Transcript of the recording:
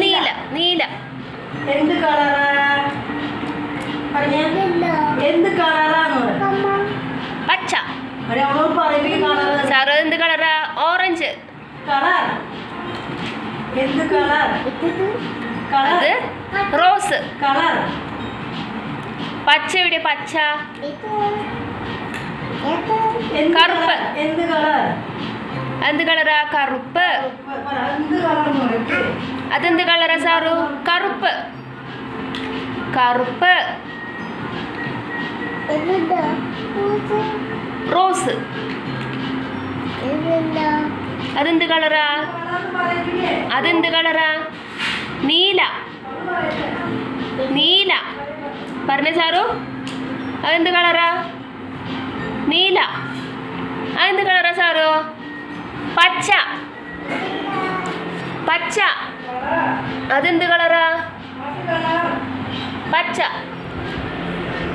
നീല. നീല. എന്ത് കളറാ? പറഞ്ഞ. എന്ത് കളറാണ് പച്ച. സാറ് എന്ത് കളറാ? ഓറഞ്ച്. കളർ. എന്ത് കളർ? അത് റോസ്. കളർ. പച്ച എവിടെ പച്ച. കറുപ്പ്. എന്ത് കളർ? എന്ത് കളറാ? കറുപ്പ്. അതെന്ത് കളറാ സാറു? കറുപ്പ്. കറുപ്പ്. റോസ്. അതെന്ത് കളറാ? അതെന്ത് കളറാ? നീല. നീല. പറഞ്ഞ സാറു. അതെന്ത് കളറാ? നീല. അതെന്ത് കളറാ സാറു? പച്ച. പച്ച. അതെന്ത് കളറാ? പച്ച.